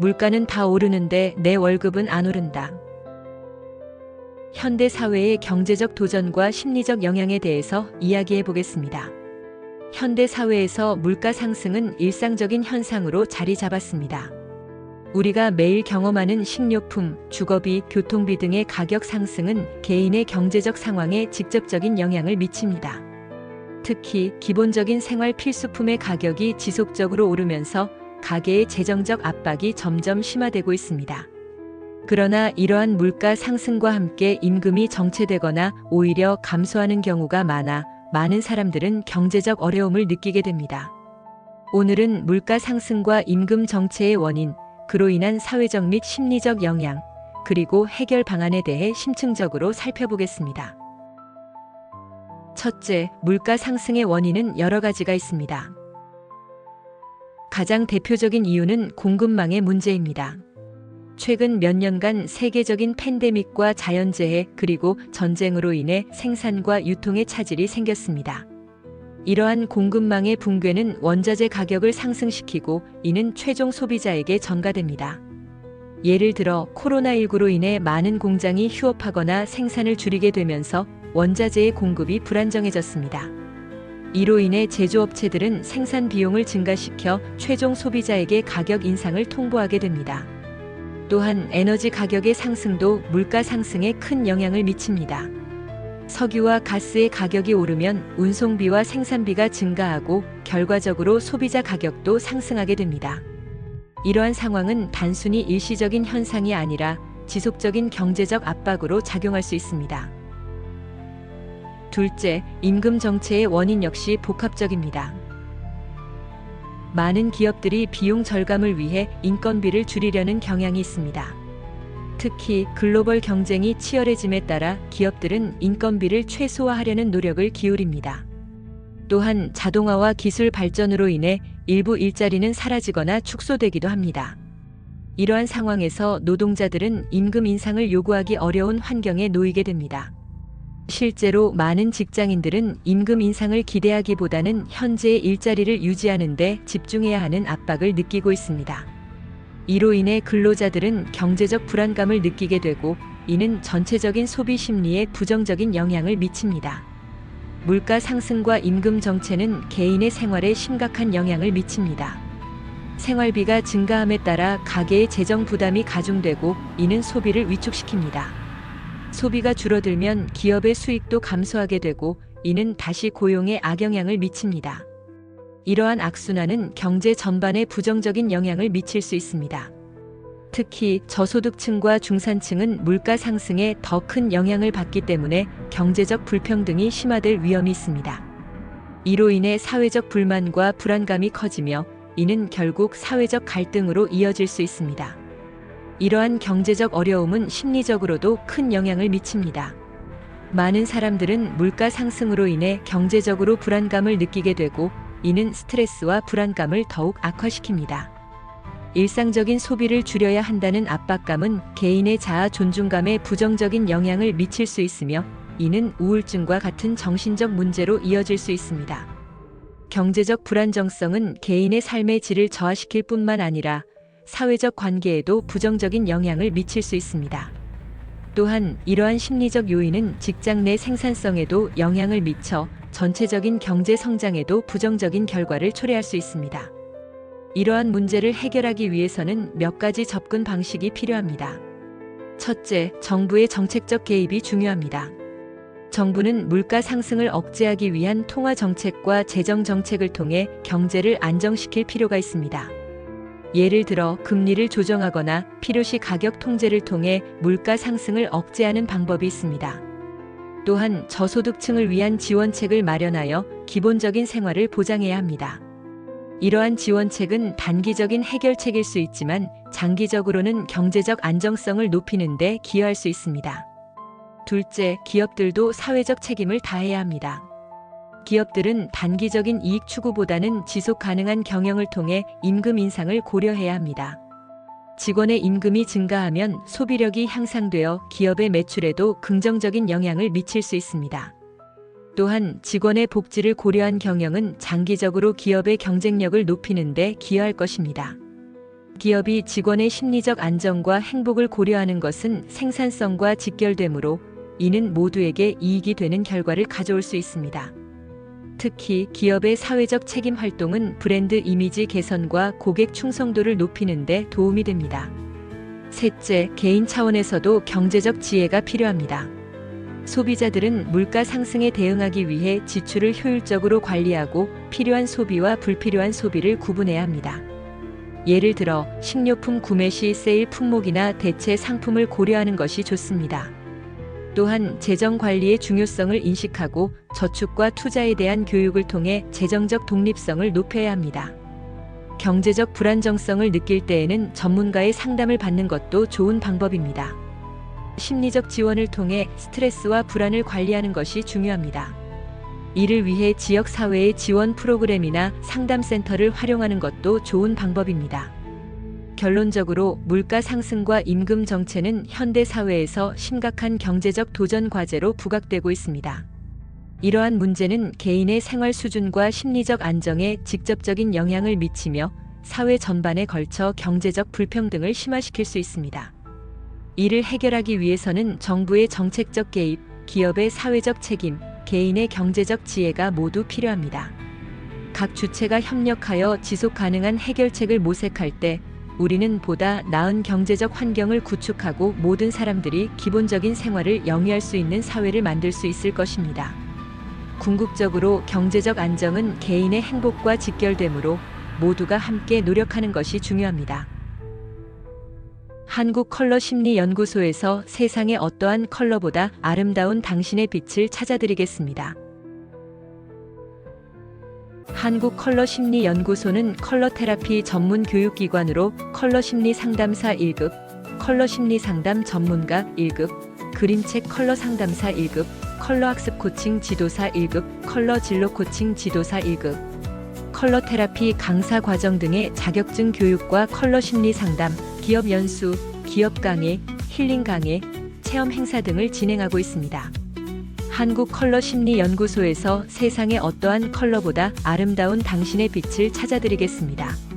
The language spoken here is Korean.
물가는 다 오르는데 내 월급은 안 오른다. 현대 사회의 경제적 도전과 심리적 영향에 대해서 이야기해 보겠습니다. 현대 사회에서 물가 상승은 일상적인 현상으로 자리 잡았습니다. 우리가 매일 경험하는 식료품, 주거비, 교통비 등의 가격 상승은 개인의 경제적 상황에 직접적인 영향을 미칩니다. 특히 기본적인 생활 필수품의 가격이 지속적으로 오르면서 가계의 재정적 압박이 점점 심화되고 있습니다. 그러나 이러한 물가 상승과 함께 임금이 정체되거나 오히려 감소하는 경우가 많아 많은 사람들은 경제적 어려움을 느끼게 됩니다. 오늘은 물가 상승과 임금 정체의 원인, 그로 인한 사회적 및 심리적 영향, 그리고 해결 방안에 대해 심층적으로 살펴보겠습니다. 첫째, 물가 상승의 원인은 여러 가지가 있습니다. 가장 대표적인 이유는 공급망의 문제입니다. 최근 몇 년간 세계적인 팬데믹과 자연재해 그리고 전쟁으로 인해 생산과 유통에 차질이 생겼습니다. 이러한 공급망의 붕괴는 원자재 가격을 상승시키고 이는 최종 소비자에게 전가됩니다. 예를 들어 코로나19로 인해 많은 공장이 휴업하거나 생산을 줄이게 되면서 원자재의 공급이 불안정해졌습니다. 이로 인해 제조업체들은 생산 비용을 증가시켜 최종 소비자에게 가격 인상을 통보하게 됩니다. 또한 에너지 가격의 상승도 물가 상승에 큰 영향을 미칩니다. 석유와 가스의 가격이 오르면 운송비와 생산비가 증가하고 결과적으로 소비자 가격도 상승하게 됩니다. 이러한 상황은 단순히 일시적인 현상이 아니라 지속적인 경제적 압박으로 작용할 수 있습니다. 둘째, 임금 정체의 원인 역시 복합적입니다. 많은 기업들이 비용 절감을 위해 인건비를 줄이려는 경향이 있습니다. 특히 글로벌 경쟁이 치열해짐에 따라 기업들은 인건비를 최소화하려는 노력을 기울입니다. 또한 자동화와 기술 발전으로 인해 일부 일자리는 사라지거나 축소되기도 합니다. 이러한 상황에서 노동자들은 임금 인상을 요구하기 어려운 환경에 놓이게 됩니다. 실제로 많은 직장인들은 임금 인상을 기대하기보다는 현재의 일자리를 유지하는 데 집중해야 하는 압박을 느끼고 있습니다. 이로 인해 근로자들은 경제적 불안감을 느끼게 되고 이는 전체적인 소비 심리에 부정적인 영향을 미칩니다. 물가 상승과 임금 정체는 개인의 생활에 심각한 영향을 미칩니다. 생활비가 증가함에 따라 가계의 재정 부담이 가중되고 이는 소비를 위축시킵니다. 소비가 줄어들면 기업의 수익도 감소하게 되고 이는 다시 고용에 악영향을 미칩니다. 이러한 악순환은 경제 전반에 부정적인 영향을 미칠 수 있습니다. 특히 저소득층과 중산층은 물가 상승에 더 큰 영향을 받기 때문에 경제적 불평등이 심화될 위험이 있습니다. 이로 인해 사회적 불만과 불안감이 커지며 이는 결국 사회적 갈등으로 이어질 수 있습니다. 이러한 경제적 어려움은 심리적으로도 큰 영향을 미칩니다. 많은 사람들은 물가 상승으로 인해 경제적으로 불안감을 느끼게 되고 이는 스트레스와 불안감을 더욱 악화시킵니다. 일상적인 소비를 줄여야 한다는 압박감은 개인의 자아 존중감에 부정적인 영향을 미칠 수 있으며 이는 우울증과 같은 정신적 문제로 이어질 수 있습니다. 경제적 불안정성은 개인의 삶의 질을 저하시킬 뿐만 아니라 사회적 관계에도 부정적인 영향을 미칠 수 있습니다. 또한 이러한 심리적 요인은 직장 내 생산성에도 영향을 미쳐 전체적인 경제 성장에도 부정적인 결과를 초래할 수 있습니다. 이러한 문제를 해결하기 위해서는 몇 가지 접근 방식이 필요합니다. 첫째, 정부의 정책적 개입이 중요합니다. 정부는 물가 상승을 억제하기 위한 통화 정책과 재정 정책을 통해 경제를 안정시킬 필요가 있습니다. 예를 들어 금리를 조정하거나 필요시 가격 통제를 통해 물가 상승을 억제하는 방법이 있습니다. 또한 저소득층을 위한 지원책을 마련하여 기본적인 생활을 보장해야 합니다. 이러한 지원책은 단기적인 해결책일 수 있지만 장기적으로는 경제적 안정성을 높이는 데 기여할 수 있습니다. 둘째, 기업들도 사회적 책임을 다해야 합니다. 기업들은 단기적인 이익 추구보다는 지속 가능한 경영을 통해 임금 인상을 고려해야 합니다. 직원의 임금이 증가하면 소비력이 향상되어 기업의 매출에도 긍정적인 영향을 미칠 수 있습니다. 또한 직원의 복지를 고려한 경영은 장기적으로 기업의 경쟁력을 높이는 데 기여할 것입니다. 기업이 직원의 심리적 안정과 행복을 고려하는 것은 생산성과 직결되므로 이는 모두에게 이익이 되는 결과를 가져올 수 있습니다. 특히 기업의 사회적 책임 활동은 브랜드 이미지 개선과 고객 충성도를 높이는 데 도움이 됩니다. 셋째, 개인 차원에서도 경제적 지혜가 필요합니다. 소비자들은 물가 상승에 대응하기 위해 지출을 효율적으로 관리하고 필요한 소비와 불필요한 소비를 구분해야 합니다. 예를 들어 식료품 구매 시 세일 품목이나 대체 상품을 고려하는 것이 좋습니다. 또한 재정 관리의 중요성을 인식하고 저축과 투자에 대한 교육을 통해 재정적 독립성을 높여야 합니다. 경제적 불안정성을 느낄 때에는 전문가의 상담을 받는 것도 좋은 방법입니다. 심리적 지원을 통해 스트레스와 불안을 관리하는 것이 중요합니다. 이를 위해 지역 사회의 지원 프로그램이나 상담센터를 활용하는 것도 좋은 방법입니다. 결론적으로 물가 상승과 임금 정체는 현대 사회에서 심각한 경제적 도전 과제로 부각되고 있습니다. 이러한 문제는 개인의 생활 수준과 심리적 안정에 직접적인 영향을 미치며 사회 전반에 걸쳐 경제적 불평등을 심화시킬 수 있습니다. 이를 해결하기 위해서는 정부의 정책적 개입, 기업의 사회적 책임, 개인의 경제적 지혜가 모두 필요합니다. 각 주체가 협력하여 지속 가능한 해결책을 모색할 때 우리는 보다 나은 경제적 환경을 구축하고 모든 사람들이 기본적인 생활을 영위할 수 있는 사회를 만들 수 있을 것입니다. 궁극적으로 경제적 안정은 개인의 행복과 직결되므로 모두가 함께 노력하는 것이 중요합니다. 한국 컬러 심리 연구소에서 세상의 어떠한 컬러보다 아름다운 당신의 빛을 찾아드리겠습니다. 한국 컬러 심리 연구소는 컬러 테라피 전문 교육기관으로 컬러 심리 상담사 1급, 컬러 심리 상담 전문가 1급, 그림책 컬러 상담사 1급, 컬러 학습 코칭 지도사 1급, 컬러 진로 코칭 지도사 1급, 컬러 테라피 강사 과정 등의 자격증 교육과 컬러 심리 상담, 기업 연수, 기업 강의, 힐링 강의, 체험 행사 등을 진행하고 있습니다. 한국 컬러 심리 연구소에서 세상의 어떠한 컬러보다 아름다운 당신의 빛을 찾아드리겠습니다.